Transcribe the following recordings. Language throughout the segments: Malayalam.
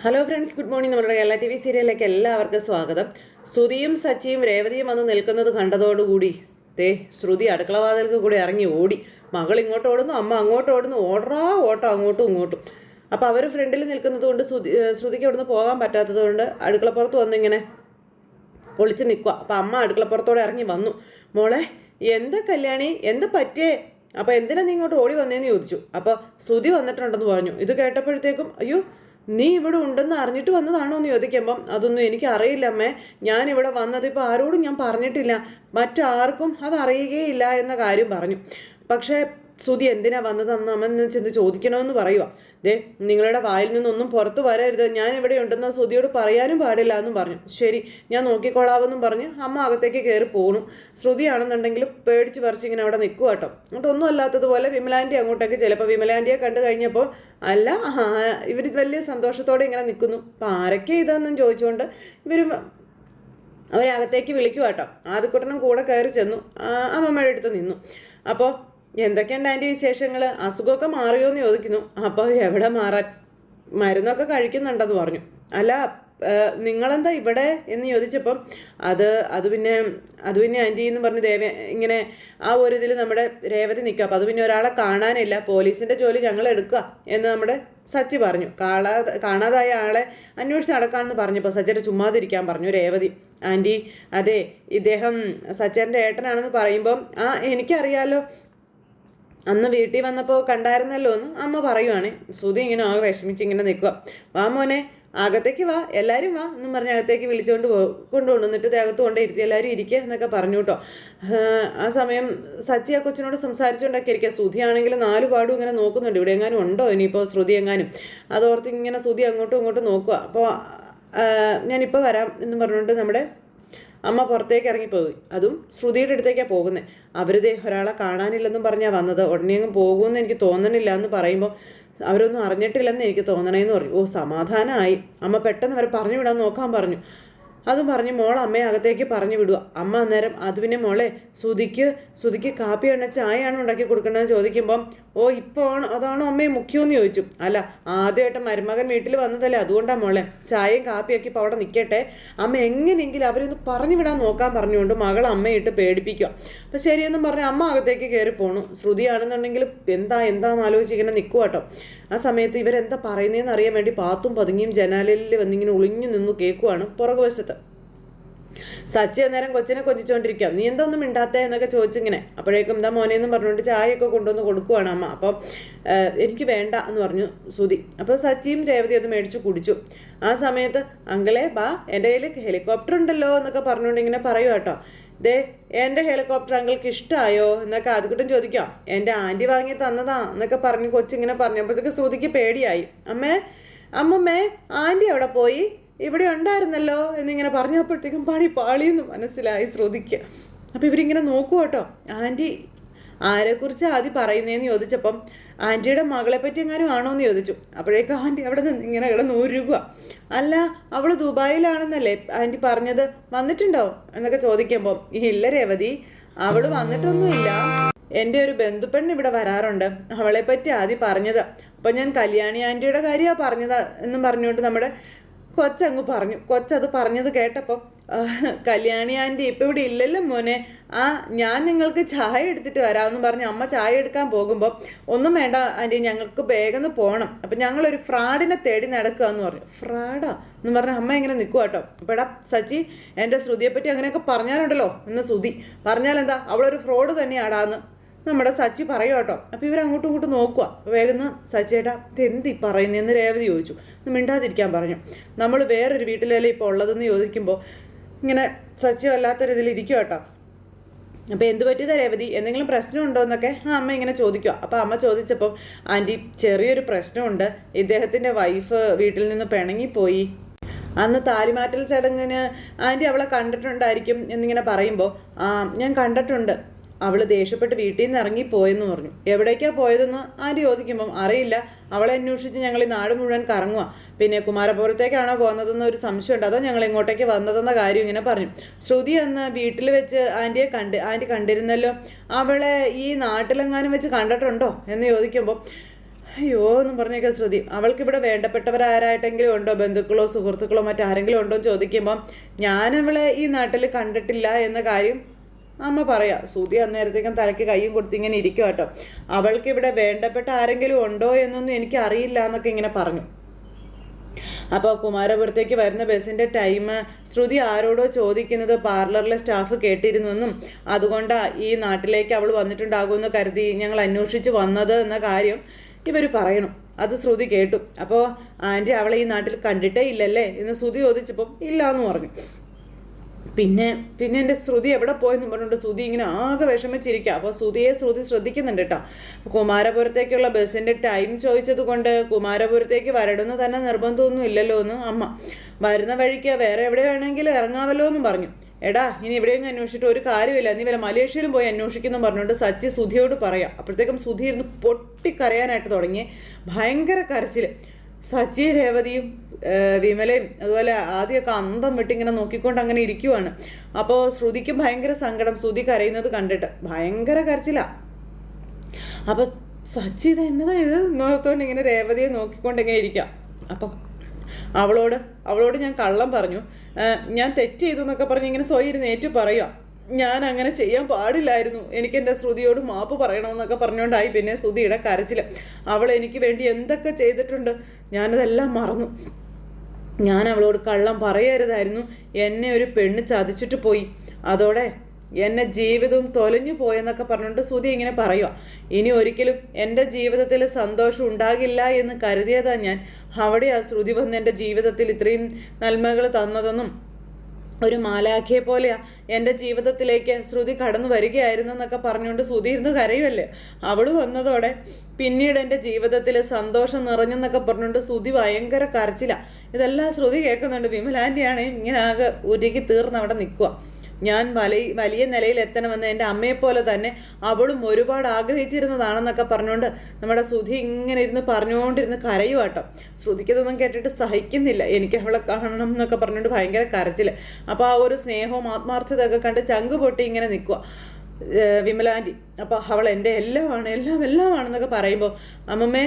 ഹലോ ഫ്രണ്ട്സ് ഗുഡ് മോർണിംഗ് നമ്മുടെ കേരള ടി വി സീരിയലിലേക്ക് എല്ലാവർക്കും സ്വാഗതം. ശ്രുതിയും സച്ചിയും രേവതിയും വന്ന് നിൽക്കുന്നത് കണ്ടതോടുകൂടി തേ ശ്രുതി അടുക്കളവാതിൽക്ക് കൂടി ഇറങ്ങി ഓടി. മകൾ ഇങ്ങോട്ട് ഓടുന്നു അമ്മ അങ്ങോട്ട് ഓടുന്നു. ഓടറാ ഓട്ടോ അങ്ങോട്ടും ഇങ്ങോട്ടും. അപ്പോൾ അവർ ഫ്രണ്ടിൽ നിൽക്കുന്നത് കൊണ്ട് ശ്രുതി ശ്രുതിക്ക് അവിടുന്ന് പോകാൻ പറ്റാത്തത് കൊണ്ട് അടുക്കളപ്പുറത്ത് വന്നിങ്ങനെ ഒളിച്ച് നിൽക്കുക അപ്പോൾ അമ്മ അടുക്കളപ്പുറത്തോടെ ഇറങ്ങി വന്നു. മോളെ എന്താ കല്യാണി? എന്താ പറ്റിയേ? അപ്പോൾ എന്തിനാ നീ ഇങ്ങോട്ട് ഓടി വന്നേന്ന് ചോദിച്ചു. അപ്പോൾ ശ്രുതി വന്നിട്ടുണ്ടെന്ന് പറഞ്ഞു. ഇത് കേട്ടപ്പോഴത്തേക്കും അയ്യോ നീ ഇവിടെ ഉണ്ടെന്ന് അറിഞ്ഞിട്ട് വന്നതാണോ എന്ന് ചോദിക്കുമ്പം അതൊന്നും എനിക്ക് അറിയില്ല അമ്മേ. ഞാൻ ഇവിടെ വന്നത് ഇപ്പം ആരോടും ഞാൻ പറഞ്ഞിട്ടില്ല. മറ്റാർക്കും അത് അറിയുകയില്ല എന്ന കാര്യം പറഞ്ഞു. പക്ഷേ ശ്രുതി എന്തിനാ വന്നതെന്ന് അമ്മ ചെന്ന് ചോദിക്കണമെന്ന് പറയുക ദേ നിങ്ങളുടെ വായിൽ നിന്നൊന്നും പുറത്തു വരരുത്. ഞാൻ ഇവിടെ ഉണ്ടെന്ന് ശ്രുതിയോട് പറയാനും പാടില്ല എന്നും പറഞ്ഞു. ശരി ഞാൻ നോക്കിക്കൊള്ളാവെന്നും പറഞ്ഞ് അമ്മ അകത്തേക്ക് കയറി പോണു. ശ്രുതിയാണെന്നുണ്ടെങ്കിൽ പേടിച്ച് പറിച്ച് ഇങ്ങനെ അവിടെ നിൽക്കുക കേട്ടോ എന്നിട്ട് ഒന്നും അല്ലാത്തതുപോലെ വിമലാന്റെ അങ്ങോട്ടേക്ക് ചിലപ്പോൾ വിമലാന്റിയെ കണ്ടു കഴിഞ്ഞപ്പോൾ അല്ല ഇവർ വലിയ സന്തോഷത്തോടെ ഇങ്ങനെ നിൽക്കുന്നു. അപ്പം ആരൊക്കെ ഇതെന്നും ചോദിച്ചുകൊണ്ട് ഇവർ അവരകത്തേക്ക് വിളിക്കുക കേട്ടോ ആദ്യക്കുട്ടനും കൂടെ കയറി ചെന്നു. അമ്മമ്മയുടെ അടുത്ത് നിന്നു. അപ്പോൾ എന്തൊക്കെയുണ്ട് അതിന്റെ വിശേഷങ്ങൾ അസുഖമൊക്കെ മാറിയോ എന്ന് ചോദിക്കുന്നു. അപ്പോൾ എവിടെ മാറാൻ? മരുന്നൊക്കെ കഴിക്കുന്നുണ്ടെന്ന് പറഞ്ഞു. അല്ല നിങ്ങളെന്താ ഇവിടെ എന്ന് ചോദിച്ചപ്പം അത് അത് പിന്നെ അത് പിന്നെ ആന്റി എന്ന് പറഞ്ഞ് ദേവ ഇങ്ങനെ ആ ഒരു ഇതിൽ നമ്മുടെ രേവതി നിൽക്കുക. അപ്പോൾ അത് പിന്നെ ഒരാളെ കാണാനില്ല. പോലീസിന്റെ ജോലി ഞങ്ങൾ എടുക്കുക എന്ന് നമ്മുടെ സച്ചി പറഞ്ഞു. കാണാതെ കാണാതായ ആളെ അന്വേഷിച്ച് നടക്കാമെന്ന് പറഞ്ഞപ്പോൾ സച്ചിയുടെ ചുമ്മാതിരിക്കാൻ പറഞ്ഞു രേവതി. ആന്റി അതെ ഇദ്ദേഹം സച്ചേന്റെ ഏട്ടനാണെന്ന് പറയുമ്പം ആ എനിക്കറിയാലോ അന്ന് വീട്ടിൽ വന്നപ്പോൾ കണ്ടായിരുന്നല്ലോ എന്ന് അമ്മ പറയുവാണ്. ശ്രുതി ഇങ്ങനെ ആകെ വിഷമിച്ച് ഇങ്ങനെ നിൽക്കുക വാ മോനെ അകത്തേക്ക് വാ എല്ലാവരും വാ എന്നും പറഞ്ഞ് അകത്തേക്ക് വിളിച്ചുകൊണ്ട് പോ കൊണ്ടുപോകും എന്നിട്ട് ദേഹത്ത് കൊണ്ടേ ഇരുത്തി എല്ലാവരും ഇരിക്കുക എന്നൊക്കെ പറഞ്ഞു കേട്ടോ. ആ സമയം സച്ചി ആ കൊച്ചിനോട് സംസാരിച്ചുകൊണ്ടൊക്കെ ഇരിക്കുക ശ്രുതി ആണെങ്കിൽ നാല് പാടും ഇങ്ങനെ നോക്കുന്നുണ്ട്. ഇവിടെ എങ്ങാനും ഉണ്ടോ? ഇനിയിപ്പോൾ ശ്രുതി എങ്ങാനും? അതോർത്ത് ഇങ്ങനെ ശ്രുതി അങ്ങോട്ടും ഇങ്ങോട്ടും നോക്കുക അപ്പോൾ ഞാനിപ്പോൾ വരാം എന്ന് പറഞ്ഞുകൊണ്ട് നമ്മുടെ അമ്മ പുറത്തേക്ക് ഇറങ്ങിപ്പോയി. അതും ശ്രുതിയുടെ അടുത്തേക്കാണ് പോകുന്നത് അവരിതേ ഒരാളെ കാണാനില്ലെന്നും പറഞ്ഞാൽ വന്നത്. ഉടനെ അങ്ങ് പോകുമെന്ന് എനിക്ക് തോന്നണില്ല എന്ന് പറയുമ്പോൾ അവരൊന്നും അറിഞ്ഞിട്ടില്ലെന്ന് എനിക്ക് തോന്നണേന്ന് പറഞ്ഞു ഓ സമാധാനമായി അമ്മ പെട്ടെന്ന് അവരെ പറഞ്ഞു വിടാൻ നോക്കാൻ പറഞ്ഞു. അതും പറഞ്ഞ് മോൾ അമ്മയെ അകത്തേക്ക് പറഞ്ഞു വിടുക. അമ്മ അന്നേരം അത് പിന്നെ മോളെ സുതിക്ക് സുതിക്ക് കാപ്പി എണ്ണ ചായയാണ് ഉണ്ടാക്കി കൊടുക്കണമെന്ന് ചോദിക്കുമ്പം ഓ ഇപ്പോൾ ആണ് അതാണോ അമ്മയെ മുഖ്യമെന്ന് ചോദിച്ചു. അല്ല ആദ്യമായിട്ട് മരുമകൻ വീട്ടിൽ വന്നതല്ലേ അതുകൊണ്ടാണ് മോളെ. ചായയും കാപ്പിയൊക്കെ ഇപ്പോൾ അവിടെ നിൽക്കട്ടെ അമ്മ എങ്ങനെയെങ്കിലും അവരൊന്ന് പറഞ്ഞു വിടാൻ നോക്കാൻ പറഞ്ഞുകൊണ്ട് മകൾ അമ്മയിട്ട് പേടിപ്പിക്കുക. അപ്പം ശരിയെന്നും പറഞ്ഞ് അമ്മ അകത്തേക്ക് കയറി പോണു. ശ്രുതിയാണെന്നുണ്ടെങ്കിൽ എന്താ എന്താണെന്ന് ആലോചിച്ച് ഇങ്ങനെ നിൽക്കുക കേട്ടോ ആ സമയത്ത് ഇവരെന്താ പറയുന്നതെന്ന് അറിയാൻ വേണ്ടി പാത്തും പതുങ്ങിയും ജനാലയിൽ വന്നിങ്ങനെ ഒളിഞ്ഞു നിന്നു കേൾക്കുവാണ് പുറകുവശത്ത്. സച്ചി അന്നേരം കൊച്ചിനെ കൊച്ചിച്ചോണ്ടിരിക്കാം നീ എന്താ ഒന്നും മിണ്ടാത്തേ? എന്നൊക്കെ ചോദിച്ചിങ്ങനെ. അപ്പോഴേക്കും എന്താ മോനെ എന്നും പറഞ്ഞുകൊണ്ട് ചായയൊക്കെ കൊണ്ടുവന്ന് കൊടുക്കുവാണ് അമ്മ. അപ്പം എനിക്ക് വേണ്ട എന്ന് പറഞ്ഞു സുതി അപ്പോൾ സച്ചിയും രേവതി അത് മേടിച്ച് കുടിച്ചു. ആ സമയത്ത് അങ്കിളെ ബാ എന്റെ കയ്യിൽ ഹെലികോപ്റ്റർ ഉണ്ടല്ലോ എന്നൊക്കെ പറഞ്ഞുകൊണ്ട് ഇങ്ങനെ പറയുക കേട്ടോ. ദേ എന്റെ ഹെലികോപ്റ്റർ അങ്കിൾക്ക് ഇഷ്ടമായോ എന്നൊക്കെ അതുകൂട്ടും ചോദിക്കാം. എന്റെ ആന്റി വാങ്ങി തന്നതാ എന്നൊക്കെ പറഞ്ഞ് കൊച്ചിങ്ങനെ പറഞ്ഞപ്പോഴത്തേക്ക് ശ്രുതിക്ക് പേടിയായി. അമ്മേ അമ്മമ്മേ ആന്റി അവിടെ പോയി? ഇവിടെ ഉണ്ടായിരുന്നല്ലോ എന്നിങ്ങനെ പറഞ്ഞപ്പോഴത്തേക്കും പണി പാളിയെന്ന് മനസ്സിലായി ശ്രുതിക്ക്. അപ്പോൾ ഇവരിങ്ങനെ നോക്കൂ കേട്ടോ. ആന്റി ആരെക്കുറിച്ച് ആദ്യം പറയുന്നതെന്ന് ചോദിച്ചപ്പം ആന്റിയുടെ മകളെ പറ്റി എങ്ങാനും ആണോ എന്ന് ചോദിച്ചു. അപ്പോഴേക്കും ആന്റി അവിടെ നിന്ന് ഇങ്ങനെ കിടന്ന് രൂപ അല്ല അവൾ ദുബായിലാണെന്നല്ലേ ആന്റി പറഞ്ഞത്? വന്നിട്ടുണ്ടോ? എന്നൊക്കെ ചോദിക്കുമ്പോൾ ഇല്ല രേവതി അവൾ വന്നിട്ടൊന്നുമില്ല. എന്റെ ഒരു ബന്ധുപ്പെണ്ണ് ഇവിടെ വരാറുണ്ട്. അവളെ പറ്റി ആദ്യം പറഞ്ഞത്. അപ്പം ഞാൻ കല്യാണി ആന്റിയുടെ കാര്യമാണ് പറഞ്ഞത് എന്നും പറഞ്ഞുകൊണ്ട് നമ്മുടെ കൊച്ചങ്ങ് പറഞ്ഞു. കൊച്ചത് പറഞ്ഞത് കേട്ടപ്പം ആ, കല്യാണി ആന്റി ഇപ്പം ഇവിടെ ഇല്ലല്ലോ മോനെ. ആ ഞാൻ നിങ്ങൾക്ക് ചായ എടുത്തിട്ട് വരാമെന്ന് പറഞ്ഞ് അമ്മ ചായ എടുക്കാൻ പോകുമ്പോൾ ഒന്നും വേണ്ട ആന്റി ഞങ്ങൾക്ക് വേഗം പോകണം അപ്പം ഞങ്ങളൊരു ഫ്രാഡിനെ തേടി നടക്കുക എന്ന് പറഞ്ഞു. ഫ്രാഡാ? എന്ന് പറഞ്ഞ അമ്മ ഇങ്ങനെ നിൽക്കുക കേട്ടോ. അപ്പം എടാ സച്ചി എന്റെ ശ്രുതിയെപ്പറ്റി അങ്ങനെയൊക്കെ പറഞ്ഞാലുണ്ടല്ലോ? എന്ന് ശ്രുതി. പറഞ്ഞാലെന്താ? അവളൊരു ഫ്രോഡ് തന്നെയാടാന്ന് നമ്മുടെ സച്ചി പറയും കേട്ടോ. അപ്പോൾ ഇവർ അങ്ങോട്ടും ഇങ്ങോട്ടും നോക്കുക വേഗം സച്ചിയേട്ടാ ഇതെന്തി പറയുന്നതെന്ന് രേവതി ചോദിച്ചു. മിണ്ടാതിരിക്കാൻ പറഞ്ഞു. നമ്മൾ വേറൊരു വീട്ടിലല്ലേ ഇപ്പോൾ ഉള്ളതെന്ന് ചോദിക്കുമ്പോൾ ഇങ്ങനെ സച്ചി വല്ലാത്തൊരു ഇതിൽ ഇരിക്കുക കേട്ടോ അപ്പോൾ എന്ത് പറ്റിയതാ രേവതി? എന്തെങ്കിലും പ്രശ്നമുണ്ടോ എന്നൊക്കെ ആ അമ്മ ഇങ്ങനെ ചോദിക്കുക അപ്പോൾ അമ്മ ചോദിച്ചപ്പം ആന്റി ചെറിയൊരു പ്രശ്നമുണ്ട്. ഇദ്ദേഹത്തിന്റെ വൈഫ് വീട്ടിൽ നിന്ന് പിണങ്ങിപ്പോയി. അന്ന് താലിമാറ്റൽ ചടങ്ങിന് ആന്റി അവളെ കണ്ടിട്ടുണ്ടായിരിക്കും എന്നിങ്ങനെ പറയുമ്പോൾ ആ ഞാൻ കണ്ടിട്ടുണ്ട്. അവൾ ദേഷ്യപ്പെട്ട് വീട്ടിൽ നിന്ന് ഇറങ്ങി പോയെന്ന് പറഞ്ഞു. എവിടേക്കാ പോയതെന്ന് ആര് ചോദിക്കുമ്പം അറിയില്ല അവളെ അന്വേഷിച്ച് ഞങ്ങൾ ഈ നാട് മുഴുവൻ കറങ്ങുക പിന്നെ കുമാരപുരത്തേക്കാണോ പോകുന്നതെന്ന് ഒരു സംശയമുണ്ട്. അതോ ഞങ്ങൾ ഇങ്ങോട്ടേക്ക് വന്നതെന്ന കാര്യം ഇങ്ങനെ പറഞ്ഞു. ശ്രുതി അന്ന് വീട്ടിൽ വെച്ച് ആന്റിയെ കണ്ട് ആന്റി കണ്ടിരുന്നല്ലോ അവളെ ഈ നാട്ടിലെങ്ങാനും വെച്ച് കണ്ടിട്ടുണ്ടോ? എന്ന് ചോദിക്കുമ്പോൾ അയ്യോ എന്ന് പറഞ്ഞേക്കാം ശ്രുതി അവൾക്ക് അവൾക്കിവിടെ വേണ്ടപ്പെട്ടവരാരായിട്ടെങ്കിലും ഉണ്ടോ? ബന്ധുക്കളോ സുഹൃത്തുക്കളോ മറ്റാരെങ്കിലും ഉണ്ടോ? എന്ന് ചോദിക്കുമ്പം ഞാനവളെ ഈ നാട്ടിൽ കണ്ടിട്ടില്ല എന്ന കാര്യം അമ്മ പറയാം സുതി അന്നേരത്തേക്കും തലയ്ക്ക് കൈയും കൊടുത്ത് ഇങ്ങനെ ഇരിക്കും കേട്ടോ. അവൾക്ക് ഇവിടെ വേണ്ടപ്പെട്ട ആരെങ്കിലും ഉണ്ടോ എന്നൊന്നും എനിക്ക് അറിയില്ല എന്നൊക്കെ ഇങ്ങനെ പറഞ്ഞു. അപ്പോൾ കുമാരപുരത്തേക്ക് വരുന്ന ബസ്സിന്റെ ടൈം ശ്രുതി ആരോടോ ചോദിക്കുന്നത് പാർലറിലെ സ്റ്റാഫ് കേട്ടിരുന്നെന്നും അതുകൊണ്ടാണ് ഈ നാട്ടിലേക്ക് അവൾ വന്നിട്ടുണ്ടാകുമെന്ന് കരുതി ഞങ്ങൾ അന്വേഷിച്ച് വന്നത് എന്ന കാര്യം ഇവർ പറയണം. അത് ശ്രുതി കേട്ടു. അപ്പോൾ ആന്റി അവളെ ഈ നാട്ടിൽ കണ്ടിട്ടേ ഇല്ലല്ലേ? എന്ന് ശ്രുതി ചോദിച്ചപ്പം ഇല്ല എന്ന് പറഞ്ഞു. പിന്നെ പിന്നെ എന്റെ ശ്രുതി എവിടെ പോയെന്ന് പറഞ്ഞുകൊണ്ട് ശ്രുതി ഇങ്ങനെ ആകെ വിഷമിച്ചിരിക്കുക അപ്പോൾ ശ്രുതിയെ ശ്രുതി ശ്രദ്ധിക്കുന്നുണ്ട് കേട്ടോ കുമാരപുരത്തേക്കുള്ള ബസ്സിന്റെ ടൈം ചോദിച്ചത് കൊണ്ട് കുമാരപുരത്തേക്ക് വരണമെന്ന് തന്നെ നിർബന്ധമൊന്നും ഇല്ലല്ലോ എന്ന് അമ്മ. വരുന്ന വഴിക്ക് വേറെ എവിടെ വേണമെങ്കിലും ഇറങ്ങാമല്ലോ എന്നും പറഞ്ഞു. എടാ ഇനി എവിടെയെങ്കിലും അന്വേഷിച്ചിട്ട് ഒരു കാര്യമില്ല. നീ വല്ല മലേഷ്യയിലും പോയി അന്വേഷിക്കുന്നു പറഞ്ഞുകൊണ്ട് സച്ചി സുധിയോട് പറയാം. അപ്പോഴത്തേക്കും സുധി ഇരുന്ന് പൊട്ടിക്കരയാനായിട്ട് തുടങ്ങി. ഭയങ്കര കരച്ചിൽ സച്ചി രേവതിയും വിമലയും അതുപോലെ ആദ്യമൊക്കെ അന്തം വിട്ടിങ്ങനെ നോക്കിക്കൊണ്ട് അങ്ങനെ ഇരിക്കുവാണ്. അപ്പോൾ ശ്രുതിക്ക് ഭയങ്കര സങ്കടം. ശ്രുതി കരയുന്നത് കണ്ടിട്ട് ഭയങ്കര കരച്ചില്ല അപ്പോൾ സച്ചി ഇത് എന്നതാ ഇത്? നോർത്തോണ്ട് ഇങ്ങനെ രേവതിയെ നോക്കിക്കൊണ്ട് ഇങ്ങനെ ഇരിക്കാം. അപ്പം അവളോട് അവളോട് ഞാൻ കള്ളം പറഞ്ഞു. ഞാൻ തെറ്റ് ചെയ്തു എന്നൊക്കെ പറഞ്ഞ് ഇങ്ങനെ സ്വയം ഇരുന്ന് ഏറ്റു പറയുക ഞാൻ അങ്ങനെ ചെയ്യാൻ പാടില്ലായിരുന്നു. എനിക്ക് എന്റെ ശ്രുതിയോട് മാപ്പ് പറയണമെന്നൊക്കെ പറഞ്ഞുകൊണ്ടായി പിന്നെ ശ്രുതിയുടെ കരച്ചിൽ അവൾ എനിക്ക് വേണ്ടി എന്തൊക്കെ ചെയ്തിട്ടുണ്ട്? ഞാനതെല്ലാം മറന്നു. ഞാൻ അവളോട് കള്ളം പറയരുതായിരുന്നു. എന്നെ ഒരു പെണ്ണ് ചതിച്ചിട്ട് പോയി. അതോടെ എന്നെ ജീവിതവും തൊലഞ്ഞു പോയെന്നൊക്കെ പറഞ്ഞുകൊണ്ട് സുധി ഇങ്ങനെ പറയുക ഇനി ഒരിക്കലും എന്റെ ജീവിതത്തിൽ സന്തോഷം ഉണ്ടാകില്ല എന്ന് കരുതിയതാണ് ഞാൻ. അവിടെ ആ ശ്രുതി വന്ന് എന്റെ ജീവിതത്തിൽ ഇത്രയും നന്മകൾ തന്നതെന്നും ഒരു മാലാഖയെ പോലെയാ എന്റെ ജീവിതത്തിലേക്ക് ശ്രുതി കടന്നു വരികയായിരുന്നു എന്നൊക്കെ പറഞ്ഞുകൊണ്ട് ശ്രുതി ഇരുന്ന് കരയുമല്ലേ അവൾ വന്നതോടെ പിന്നീട് എന്റെ ജീവിതത്തിൽ സന്തോഷം നിറഞ്ഞെന്നൊക്കെ പറഞ്ഞുകൊണ്ട് ശ്രുതി ഭയങ്കര കരച്ചില. ഇതെല്ലാം ശ്രുതി കേൾക്കുന്നുണ്ട്. വിമലാന്റെയാണ് ഇങ്ങനെ ആകെ ഉരുകി തീർന്ന് അവിടെ നിൽക്കുക ഞാൻ വലിയ വലിയ നിലയിൽ എത്തണമെന്ന് എന്റെ അമ്മയെപ്പോലെ തന്നെ അവളും ഒരുപാട് ആഗ്രഹിച്ചിരുന്നതാണെന്നൊക്കെ പറഞ്ഞുകൊണ്ട് നമ്മുടെ ശ്രുതി ഇങ്ങനെ ഇരുന്ന് പറഞ്ഞുകൊണ്ടിരുന്ന് കരയുവാട്ടോ ശ്രുതിക്കതൊന്നും കേട്ടിട്ട് സഹിക്കുന്നില്ല. എനിക്ക് അവളെ കാണണം എന്നൊക്കെ പറഞ്ഞുകൊണ്ട് ഭയങ്കര കരച്ചിൽ അപ്പോൾ ആ ഒരു സ്നേഹവും ആത്മാർത്ഥതയൊക്കെ കണ്ട് ചങ്ക് പൊട്ടി ഇങ്ങനെ നിൽക്കുക വിമലാന്റി അപ്പോൾ അവൾ എന്റെ എല്ലാമാണ് എല്ലാം എല്ലാമാണെന്നൊക്കെ പറയുമ്പോൾ അമ്മമ്മേ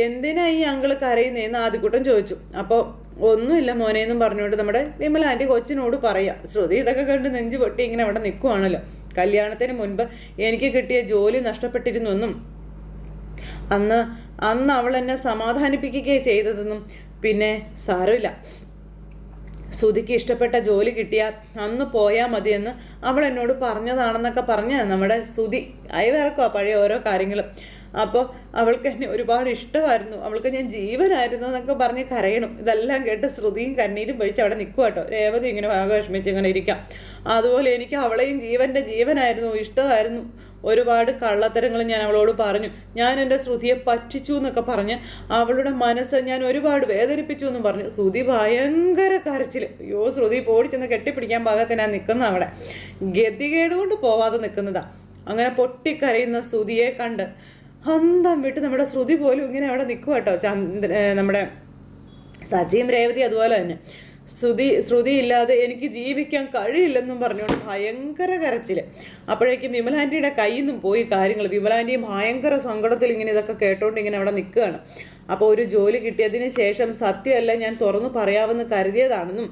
എന്തിനാ ഈ അങ്കിൾ കരയുന്നതെന്ന് ആദ്യക്കൂട്ടം ചോദിച്ചു. അപ്പോൾ ഒന്നുമില്ല മോനെന്നും പറഞ്ഞുകൊണ്ട് നമ്മുടെ വിമല ആന്റി കൊച്ചിനോട് പറയാം ശ്രുതി ഇതൊക്കെ കണ്ട് നെഞ്ചു പൊട്ടി ഇങ്ങനെ അവിടെ നിൽക്കുവാണല്ലോ കല്യാണത്തിന് മുൻപ് എനിക്ക് കിട്ടിയ ജോലി നഷ്ടപ്പെട്ടിരുന്നെന്നും അന്ന് അന്ന് അവൾ എന്നെ സമാധാനിപ്പിക്കുകയാണ് ചെയ്തതെന്നും പിന്നെ സാരമില്ല. ശ്രുതിക്ക് ഇഷ്ടപ്പെട്ട ജോലി കിട്ടിയാൽ അന്ന് പോയാൽ മതിയെന്ന് അവൾ എന്നോട് പറഞ്ഞതാണെന്നൊക്കെ പറഞ്ഞ നമ്മുടെ ശ്രുതി. അയവിറക്കുക പഴയ ഓരോ കാര്യങ്ങളും. അപ്പോൾ അവൾക്ക് എന്നെ ഒരുപാട് ഇഷ്ടമായിരുന്നു. അവൾക്ക് ഞാൻ ജീവനായിരുന്നു എന്നൊക്കെ പറഞ്ഞ് കരയണം. ഇതെല്ലാം കേട്ട് ശ്രുതിയും കണ്ണീരും പൊഴിച്ച് അവിടെ നിൽക്കുക കേട്ടോ രേവതി ഇങ്ങനെ ഭാഗം വിഷമിച്ച് ഇങ്ങനെ ഇരിക്കാം. അതുപോലെ എനിക്ക് അവളെയും ജീവന്റെ ജീവനായിരുന്നു ഇഷ്ടമായിരുന്നു. ഒരുപാട് കള്ളത്തരങ്ങൾ ഞാൻ അവളോട് പറഞ്ഞു. ഞാൻ എന്റെ ശ്രുതിയെ പറ്റിച്ചു എന്നൊക്കെ പറഞ്ഞ് അവളുടെ മനസ്സ് ഞാൻ ഒരുപാട് വേദനിപ്പിച്ചു എന്ന് പറഞ്ഞു. ശ്രുതി ഭയങ്കര കരച്ചിൽ അയ്യോ ശ്രുതി പോടിച്ചെന്ന് കെട്ടിപ്പിടിക്കാൻ പാകത്തിനാണ് നിൽക്കുന്ന അവിടെ. ഗതികേട് കൊണ്ട് പോവാതെ നിൽക്കുന്നതാ. അങ്ങനെ പൊട്ടിക്കരയുന്ന ശ്രുതിയെ കണ്ട് അന്തം വിട്ട് നമ്മുടെ ശ്രുതി പോലും ഇങ്ങനെ അവിടെ നിൽക്കുക കേട്ടോ നമ്മുടെ സജീം രേവതി അതുപോലെ തന്നെ. ശ്രുതി ശ്രുതി ഇല്ലാതെ എനിക്ക് ജീവിക്കാൻ കഴിയില്ലെന്നും പറഞ്ഞുകൊണ്ട് ഭയങ്കര കരച്ചിൽ അപ്പോഴേക്കും വിമലാന്റിയുടെ കയ്യിൽ നിന്നും പോയി കാര്യങ്ങൾ വിമലാന്റിയും ഭയങ്കര സങ്കടത്തിൽ ഇങ്ങനെ ഇതൊക്കെ കേട്ടോണ്ട് ഇങ്ങനെ അവിടെ നിൽക്കുകയാണ് അപ്പോൾ ഒരു ജോലി കിട്ടിയതിന് ശേഷം സത്യമല്ല ഞാൻ തുറന്നു പറയാമെന്ന് കരുതിയതാണെന്നും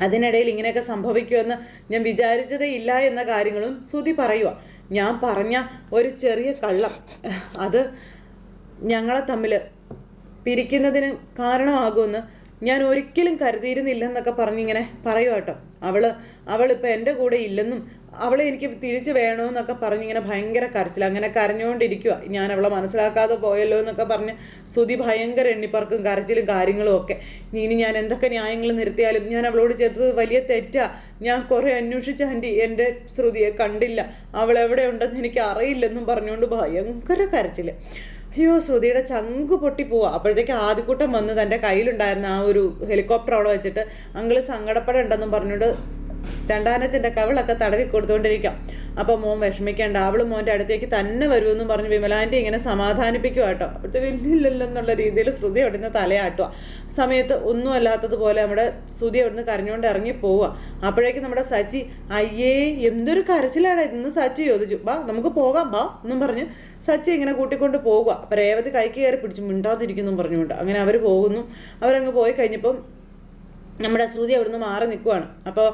അതിനിടയിൽ ഇങ്ങനെയൊക്കെ സംഭവിക്കുമെന്ന് ഞാൻ വിചാരിച്ചതേ ഇല്ല എന്ന കാര്യങ്ങളും ശ്രുതി പറയുക ഞാൻ പറഞ്ഞ ഒരു ചെറിയ കള്ളം അത് ഞങ്ങളെ തമ്മിൽ പിരിക്കുന്നതിന് കാരണമാകുമെന്ന് ഞാൻ ഒരിക്കലും കരുതിയിരുന്നില്ലെന്നൊക്കെ പറഞ്ഞിങ്ങനെ പറയുക കേട്ടോ. അവൾ അവളിപ്പോൾ എന്റെ കൂടെ ഇല്ലെന്നും അവളെ എനിക്ക് തിരിച്ചു വേണമെന്നൊക്കെ പറഞ്ഞിങ്ങനെ ഭയങ്കര കരച്ചിൽ അങ്ങനെ കരഞ്ഞുകൊണ്ടിരിക്കുക ഞാൻ അവളെ മനസ്സിലാക്കാതെ പോയല്ലോ എന്നൊക്കെ പറഞ്ഞ് സ്തുതി ഭയങ്കര എണ്ണിപ്പറക്കും കരച്ചിലും കാര്യങ്ങളും ഒക്കെ. ഇനി ഞാൻ എന്തൊക്കെ ന്യായങ്ങൾ നിർത്തിയാലും ഞാൻ അവളോട് ചെയ്തത് വലിയ തെറ്റാ. ഞാൻ കുറേ അന്വേഷിച്ച ആന്റി എന്റെ ശ്രുതിയെ കണ്ടില്ല. അവൾ എവിടെ ഉണ്ടെന്ന് എനിക്ക് അറിയില്ലെന്നും പറഞ്ഞുകൊണ്ട് ഭയങ്കര കരച്ചിൽ അയ്യോ ശ്രുതിയുടെ ചങ്ക് പൊട്ടി പോവാ. അപ്പോഴത്തേക്ക് ആദ്യക്കൂട്ടം വന്ന് തന്റെ കയ്യിലുണ്ടായിരുന്ന ആ ഒരു ഹെലികോപ്റ്റർ അവിടെ വെച്ചിട്ട് അങ്കിൾ സങ്കടപ്പെടേണ്ടെന്നും പറഞ്ഞുകൊണ്ട് രണ്ടാനത്തിന്റെ കവിളൊക്കെ തടവി കൊടുത്തുകൊണ്ടിരിക്കാം അപ്പോൾ മോൻ വിഷമിക്കേണ്ട അവൾ മോന്റെ അടുത്തേക്ക് തന്നെ വരുമെന്നും പറഞ്ഞ് വിമലാന്റെ ഇങ്ങനെ സമാധാനിപ്പിക്കുക കേട്ടോ അപ്പോഴത്തേക്ക് ഇല്ലില്ലെന്നുള്ള രീതിയിൽ ശ്രുതി അവിടുന്ന് തലയാട്ടുക സമയത്ത് ഒന്നും അല്ലാത്തതുപോലെ നമ്മുടെ ശ്രുതി അവിടുന്ന് കരഞ്ഞുകൊണ്ട് ഇറങ്ങി പോവുക അപ്പോഴേക്കും നമ്മുടെ സച്ചി അയ്യേ എന്തൊരു കരച്ചിലാണ് ഇന്ന് സച്ചി ചോദിച്ചു. ബാ നമുക്ക് പോകാം ബാ എന്നും പറഞ്ഞ് സച്ചി ഇങ്ങനെ കൂട്ടിക്കൊണ്ട് പോകുക അപ്പം രേവതി കൈക്ക് കയറി പിടിച്ചു മിണ്ടാതിരിക്കുന്നു പറഞ്ഞുകൊണ്ട്. അങ്ങനെ അവർ പോകുന്നു. അവരങ്ങ് പോയി കഴിഞ്ഞപ്പം നമ്മുടെ ശ്രുതി അവിടുന്ന് മാറി നിൽക്കുവാണ് അപ്പോൾ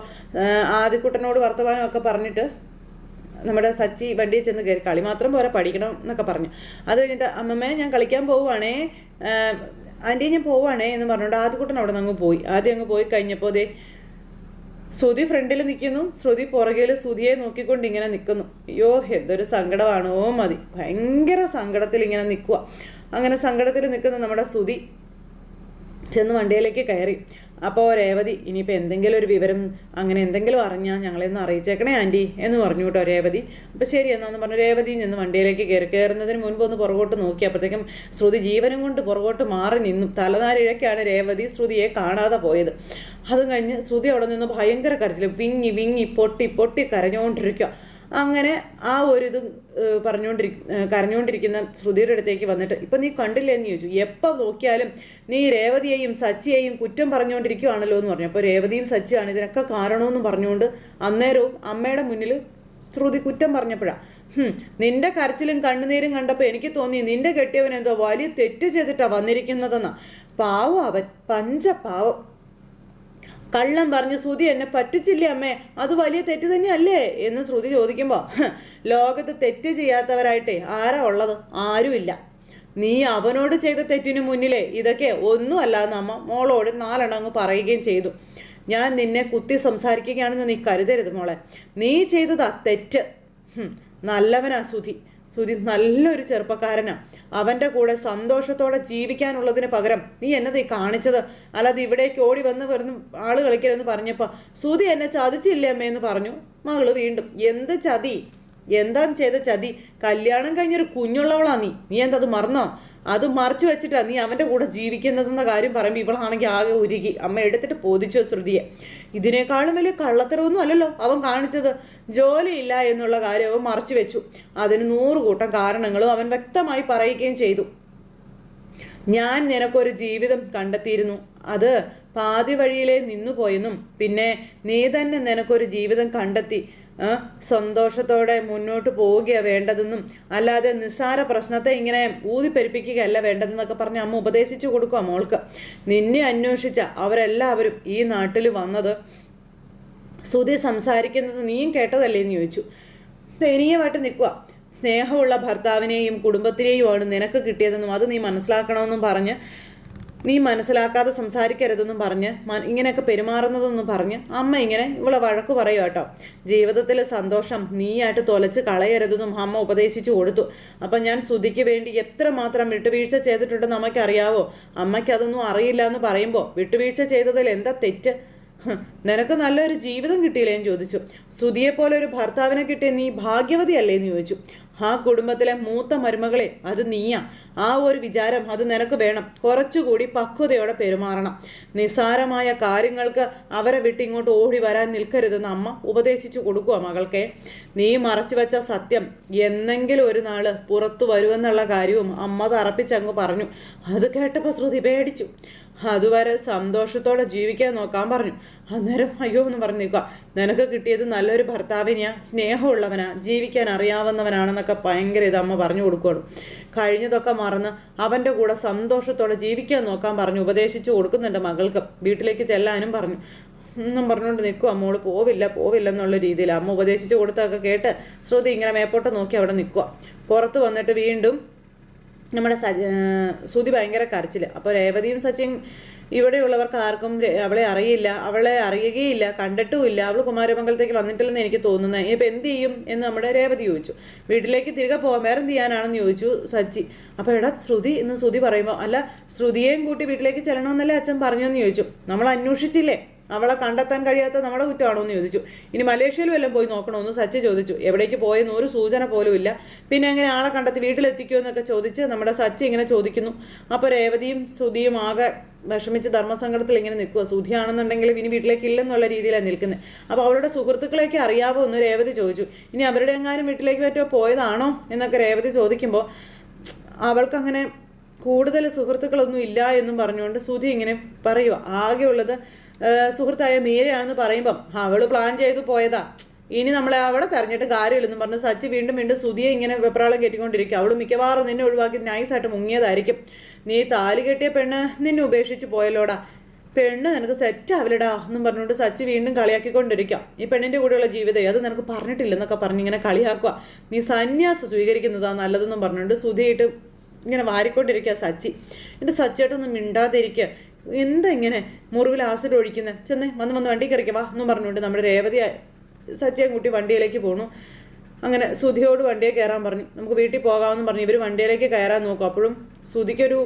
ആദ്യക്കുട്ടനോട് വർത്തമാനമൊക്കെ പറഞ്ഞിട്ട് നമ്മുടെ സച്ചി വണ്ടിയിൽ ചെന്ന് കയറി കളി മാത്രം പോരാ പഠിക്കണം എന്നൊക്കെ പറഞ്ഞു. അത് കഴിഞ്ഞിട്ട് അമ്മമ്മേ ഞാൻ കളിക്കാൻ പോവുകയാണേ ആന്റി ഞാൻ പോവുകയാണേ എന്ന് പറഞ്ഞുകൊണ്ട് ആദ്യക്കുട്ടൻ അവിടെ നിന്ന് അങ്ങ് പോയി. ആദ്യം അങ്ങ് പോയി കഴിഞ്ഞപ്പോൾ അതേ ശ്രുതി ഫ്രണ്ടിൽ നിൽക്കുന്നു. ശ്രുതി പുറകിൽ ശ്രുതിയെ നോക്കിക്കൊണ്ട് ഇങ്ങനെ നിൽക്കുന്നു. അയ്യോ എന്തൊരു സങ്കടമാണോ മതി. ഭയങ്കര സങ്കടത്തിൽ ഇങ്ങനെ നിൽക്കുക അങ്ങനെ സങ്കടത്തിൽ നിൽക്കുന്ന നമ്മുടെ ശ്രുതി ചെന്ന് വണ്ടിയിലേക്ക് കയറി. അപ്പോൾ രേവതി ഇനിയിപ്പോൾ എന്തെങ്കിലും ഒരു വിവരം അങ്ങനെ എന്തെങ്കിലും അറിഞ്ഞാൽ ഞങ്ങളെ ഒന്ന് അറിയിച്ചേക്കണേ ആന്റി എന്ന് പറഞ്ഞു കേട്ടോ രേവതി. അപ്പോൾ ശരി എന്നാന്ന് പറഞ്ഞു. രേവതി നിന്ന് വണ്ടിയിലേക്ക് കയറി. കയറുന്നതിന് മുൻപ് ഒന്ന് പുറകോട്ട് നോക്കി. അപ്പോഴത്തേക്കും ശ്രുതി ജീവനം കൊണ്ട് പുറകോട്ട് മാറി നിന്നു. തലനാരിഴക്കാണ് രേവതി ശ്രുതിയെ കാണാതെ പോയത്. അതും കഴിഞ്ഞ് ശ്രുതി അവിടെ നിന്ന് ഭയങ്കര കരച്ചിൽ വിങ്ങി വിങ്ങി പൊട്ടി പൊട്ടി കരഞ്ഞുകൊണ്ടിരിക്കുക അങ്ങനെ ആ ഒരു ഇത് പറഞ്ഞുകൊണ്ടിരി കരഞ്ഞുകൊണ്ടിരിക്കുന്ന ശ്രുതിയുടെ അടുത്തേക്ക് വന്നിട്ട് ഇപ്പം നീ കണ്ടില്ലേ? എന്ന് ചോദിച്ചു. എപ്പോൾ നോക്കിയാലും നീ രേവതിയെയും സച്ചിയെയും കുറ്റം പറഞ്ഞുകൊണ്ടിരിക്കുകയാണല്ലോ എന്ന് പറഞ്ഞു. അപ്പോൾ രേവതിയും സച്ചിയാണ് ഇതിനൊക്കെ കാരണമെന്ന് പറഞ്ഞുകൊണ്ട് അന്നേരവും അമ്മയുടെ മുന്നിൽ ശ്രുതി കുറ്റം പറഞ്ഞപ്പോഴാണ് നിന്റെ കരച്ചിലും കണ്ണുനീരും കണ്ടപ്പോൾ എനിക്ക് തോന്നി നിന്റെ കെട്ടിയവൻ എന്തോ വലിയ തെറ്റ് ചെയ്തിട്ടാണ് വന്നിരിക്കുന്നതെന്നാ. പാവം അവൻ പഞ്ചപാവം. കള്ളം പറഞ്ഞ് ശ്രുതി എന്നെ പറ്റിച്ചില്ലേ അമ്മേ? അത് വലിയ തെറ്റ് തന്നെയല്ലേ? എന്ന് ശ്രുതി ചോദിക്കുമ്പോൾ ലോകത്ത് തെറ്റ് ചെയ്യാത്തവരായിട്ടേ ആരാ ഉള്ളത്? ആരുമില്ല. നീ അവനോട് ചെയ്ത തെറ്റിനു മുന്നിലെ ഇതൊക്കെ ഒന്നുമല്ല എന്ന് അമ്മ മോളോട് നാലെണ്ണം അങ്ങ് പറയുകയും ചെയ്തു. ഞാൻ നിന്നെ കുത്തി സംസാരിക്കുകയാണെന്ന് നീ കരുതരുത് മോളെ. നീ ചെയ്തതാ തെറ്റ്. നല്ലവനാ സുധി സുധി നല്ലൊരു ചെറുപ്പക്കാരനാ. അവന്റെ കൂടെ സന്തോഷത്തോടെ ജീവിക്കാനുള്ളതിന് പകരം നീ എന്നത് ഈ കാണിച്ചത്? അല്ലാതെ ഇവിടേക്ക് ഓടി വന്ന് വരുന്ന ആൾ കളിക്കരുതെന്ന് പറഞ്ഞപ്പോൾ സുധി എന്നെ ചതിച്ചില്ലേ അമ്മയെന്ന് പറഞ്ഞു. മകൾ വീണ്ടും എന്ത് ചതി? എന്താ ചെയ്ത ചതി? കല്യാണം കഴിഞ്ഞൊരു കുഞ്ഞുള്ളവളാ നീ. നീ എന്താ അത് മറന്നോ? അത് മറച്ചു വെച്ചിട്ടാ നീ അവന്റെ കൂടെ ജീവിക്കുന്നതെന്ന കാര്യം പറയുമ്പോൾ ഇവളാണെങ്കിൽ ആകെ ഉരുകി. അമ്മ എടുത്തിട്ട് പോതിച്ചു ശ്രുതിയെ. ഇതിനേക്കാളും വലിയ കള്ളത്തരമൊന്നും അല്ലല്ലോ അവൻ കാണിച്ചത്. ജോലിയില്ല എന്നുള്ള കാര്യം അവൻ മറച്ചു വെച്ചു. അതിന് നൂറുകൂട്ടം കാരണങ്ങളും അവൻ വ്യക്തമായി പറയുകയും ചെയ്തു. ഞാൻ നിനക്കൊരു ജീവിതം കണ്ടെത്തിയിരുന്നു. അത് പാതി വഴിയിലേ നിന്നു പോയെന്നും പിന്നെ നീ തന്നെ നിനക്കൊരു ജീവിതം കണ്ടെത്തി. സന്തോഷത്തോടെ മുന്നോട്ട് പോവുകയാണ് വേണ്ടതെന്നും അല്ലാതെ നിസ്സാര പ്രശ്നത്തെ ഇങ്ങനെ ഊതിപ്പെരിപ്പിക്കുകയല്ല വേണ്ടതെന്നൊക്കെ പറഞ്ഞ് അമ്മ ഉപദേശിച്ചു കൊടുക്കുക മോൾക്ക്. നിന്നെ അന്വേഷിച്ച അവരെല്ലാവരും ഈ നാട്ടിൽ വന്നത് സുധി സംസാരിക്കുന്നത് നീയും കേട്ടതല്ലേ എന്ന് ചോദിച്ചു. ദയനീയമായിട്ട് നിൽക്കുക സ്നേഹമുള്ള ഭർത്താവിനെയും കുടുംബത്തിനെയുമാണ് നിനക്ക് കിട്ടിയതെന്നും അത് നീ മനസ്സിലാക്കണമെന്നും പറഞ്ഞ് നീ മനസ്സിലാക്കാതെ സംസാരിക്കരുതെന്നും പറഞ്ഞ് ഇങ്ങനെയൊക്കെ പെരുമാറുന്നതെന്നും പറഞ്ഞ് അമ്മ ഇങ്ങനെ ഇവളെ വഴക്ക് പറയും കേട്ടോ. ജീവിതത്തിൽ സന്തോഷം നീയായിട്ട് തൊലച്ച് കളയരുതെന്നും അമ്മ ഉപദേശിച്ചു കൊടുത്തു. അപ്പം ഞാൻ ശ്രുതിക്ക് വേണ്ടി എത്രമാത്രം വിട്ടുവീഴ്ച ചെയ്തിട്ടുണ്ടെന്ന് അമ്മയ്ക്ക് അതൊന്നും അറിയില്ല എന്ന് പറയുമ്പോൾ വിട്ടുവീഴ്ച ചെയ്തതിൽ എന്താ തെറ്റ്? നിനക്ക് നല്ലൊരു ജീവിതം കിട്ടിയില്ലേ എന്ന് ചോദിച്ചു. സ്തുതിയെ പോലെ ഒരു ഭർത്താവിനെ കിട്ടിയ നീ ഭാഗ്യവതിയല്ലേ എന്ന് ചോദിച്ചു. ആ കുടുംബത്തിലെ മൂത്ത മരുമകളെ അത് നീയാ. ആ ഒരു വിചാരം അത് നിനക്ക് വേണം. കുറച്ചുകൂടി പക്വതയോടെ പെരുമാറണം. നിസ്സാരമായ കാര്യങ്ങൾക്ക് അവരെ വിട്ട് ഇങ്ങോട്ട് ഓടി വരാൻ നിൽക്കരുതെന്ന് അമ്മ ഉപദേശിച്ചു കൊടുക്കുക മകൾക്ക്. നീ മറച്ചു വെച്ച സത്യം എന്നെങ്കിലും ഒരു നാൾ പുറത്തു വരുമെന്നുള്ള കാര്യവും അമ്മ തറപ്പിച്ചങ്ങ് പറഞ്ഞു. അത് കേട്ടപ്പോൾ ശ്രുതി പേടിച്ചു. അതുവരെ സന്തോഷത്തോടെ ജീവിക്കാൻ നോക്കാൻ പറഞ്ഞു. അന്നേരം അയ്യോ എന്ന് പറഞ്ഞു നിൽക്കുക നിനക്ക് കിട്ടിയത് നല്ലൊരു ഭർത്താവിനെയാ സ്നേഹമുള്ളവനാ ജീവിക്കാൻ അറിയാവുന്നവനാണെന്നൊക്കെ ഭയങ്കര ഇത് അമ്മ പറഞ്ഞു കൊടുക്കുകയാണ് കഴിഞ്ഞതൊക്കെ മറന്ന് അവന്റെ കൂടെ സന്തോഷത്തോടെ ജീവിക്കാൻ നോക്കാൻ പറഞ്ഞു ഉപദേശിച്ചു കൊടുക്കുന്നുണ്ട് മകൾക്ക്. വീട്ടിലേക്ക് ചെല്ലാനും പറഞ്ഞു. എന്നും പറഞ്ഞുകൊണ്ട് നിൽക്കും അമ്മോട് പോവില്ല പോവില്ല എന്നുള്ള രീതിയിൽ അമ്മ ഉപദേശിച്ചു കൊടുത്തൊക്കെ കേട്ട് ശ്രുതി ഇങ്ങനെ മേപ്പോട്ട് നോക്കി അവിടെ നിൽക്കുക പുറത്ത് വന്നിട്ട് വീണ്ടും നമ്മുടെ സുതി ഭയങ്കര കരച്ചിൽ അപ്പോൾ രേവതിയും സച്ചിൻ ഇവിടെയുള്ളവർക്ക് ആർക്കും അവളെ അറിയില്ല. അവളെ അറിയുകയില്ല കണ്ടിട്ടുമില്ല. അവൾ കുമാരമംഗലത്തേക്ക് വന്നിട്ടില്ലെന്ന് എനിക്ക് തോന്നുന്നത് ഇനിയിപ്പോൾ എന്ത് ചെയ്യും എന്ന് നമ്മുടെ രേവതി ചോദിച്ചു. വീട്ടിലേക്ക് തിരികെ പോകാൻ വേറെ എന്ത് ചെയ്യാനാണെന്ന് ചോദിച്ചു സച്ചി. അപ്പോൾ എടാ ശ്രുതി എന്ന് ശ്രുതി പറയുമ്പോൾ അല്ല ശ്രുതിയെയും കൂട്ടി വീട്ടിലേക്ക് ചെല്ലണമെന്നല്ലേ അച്ഛൻ പറഞ്ഞെന്ന് ചോദിച്ചു. നമ്മൾ അന്വേഷിച്ചില്ലേ? അവളെ കണ്ടെത്താൻ കഴിയാത്ത നമ്മുടെ കുറ്റമാണോ എന്ന് ചോദിച്ചു. ഇനി മലേഷ്യയിൽ വല്ലതും പോയി നോക്കണമെന്ന് സച്ച ചോദിച്ചു. എവിടേക്ക് പോയെന്ന് ഒരു സൂചന പോലും ഇല്ല. പിന്നെ എങ്ങനെ ആളെ കണ്ടെത്തി വീട്ടിലെത്തിക്കുമോ എന്നൊക്കെ ചോദിച്ച് നമ്മുടെ സച്ച ഇങ്ങനെ ചോദിക്കുന്നു. അപ്പോൾ രേവതിയും സുധിയും ആകെ വിഷമിച്ച് ധർമ്മസങ്കടത്തിൽ ഇങ്ങനെ നിൽക്കുക സുധിയാണെന്നുണ്ടെങ്കിൽ ഇനി വീട്ടിലേക്ക് ഇല്ലെന്നുള്ള രീതിയിലാണ് നിൽക്കുന്നത് അപ്പോൾ അവളുടെ സുഹൃത്തുക്കളേക്ക് അറിയാവോ എന്ന് രേവതി ചോദിച്ചു. ഇനി അവരുടെ എങ്ങാനും വീട്ടിലേക്ക് പറ്റോ പോയതാണോ എന്നൊക്കെ രേവതി ചോദിക്കുമ്പോൾ അവൾക്കങ്ങനെ കൂടുതൽ സുഹൃത്തുക്കളൊന്നും ഇല്ല എന്നും പറഞ്ഞുകൊണ്ട് സുധി ഇങ്ങനെ പറയുക ആകെയുള്ളത് സുഹൃത്തായ മീരയാണെന്ന് പറയുമ്പം അവൾ പ്ലാൻ ചെയ്തു പോയതാ. ഇനി നമ്മളെ അവിടെ തെരഞ്ഞിട്ട് കാര്യമില്ലെന്നും പറഞ്ഞ് സച്ചി വീണ്ടും വീണ്ടും സുതിയെ ഇങ്ങനെ വെപ്രാളം കയറ്റിക്കൊണ്ടിരിക്കും. അവൾ മിക്കവാറും നിന്നെ ഒഴിവാക്കി നൈസായിട്ട് മുങ്ങിയതായിരിക്കും. നീ താലി കെട്ടിയ പെണ്ണ് നിന്നെ ഉപേക്ഷിച്ച് പോയല്ലോടാ. പെണ്ണ് നിനക്ക് സെറ്റ് ആവില്ലടാ എന്നും പറഞ്ഞുകൊണ്ട് സച്ചി വീണ്ടും കളിയാക്കിക്കൊണ്ടിരിക്കാം. ഈ പെണ്ണിന്റെ കൂടെയുള്ള ജീവിതം അത് നിനക്ക് പറഞ്ഞിട്ടില്ലെന്നൊക്കെ പറഞ്ഞ് ഇങ്ങനെ കളിയാക്കുക. നീ സന്യാസം സ്വീകരിക്കുന്നതാ നല്ലതെന്നും പറഞ്ഞുകൊണ്ട് സുധിയിട്ട് ഇങ്ങനെ വാരിക്കൊണ്ടിരിക്കുക സച്ചി. എന്റെ സച്ചിയായിട്ടൊന്നും മിണ്ടാതിരിക്കുക എന്താ ഇങ്ങനെ മുറിവിൽ ആസിഡ് ഒഴിക്കുന്നത് ചെന്നേ വന്ന് വന്ന് വണ്ടി കയറിക്കുക വാ എന്നും പറഞ്ഞുകൊണ്ട് നമ്മുടെ രേവതി സച്ചയും കൂട്ടി വണ്ടിയിലേക്ക് പോണു. അങ്ങനെ സുധിയോട് വണ്ടിയെ കയറാൻ പറഞ്ഞു. നമുക്ക് വീട്ടിൽ പോകാമെന്ന് പറഞ്ഞു. ഇവർ വണ്ടിയിലേക്ക് കയറാൻ നോക്കും. അപ്പോഴും സുധിക്കൊരു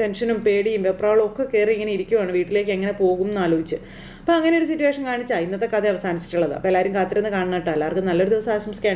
ടെൻഷനും പേടിയും വെപ്രാളും ഒക്കെ കയറി ഇങ്ങനെ ഇരിക്കുവാണ്. വീട്ടിലേക്ക് എങ്ങനെ പോകും എന്ന് ആലോചിച്ച്. അപ്പോൾ അങ്ങനെ ഒരു സിറ്റുവേഷൻ കാണിച്ചാൽ ഇന്നത്തെ കഥ അവസാനിച്ചിട്ടുള്ളത്. അപ്പോൾ എല്ലാവരും കാത്തിരുന്ന് കാണണം കേട്ടോ എല്ലാവർക്കും നല്ലൊരു ദിവസം ആശംസിക്കുകയാണ്.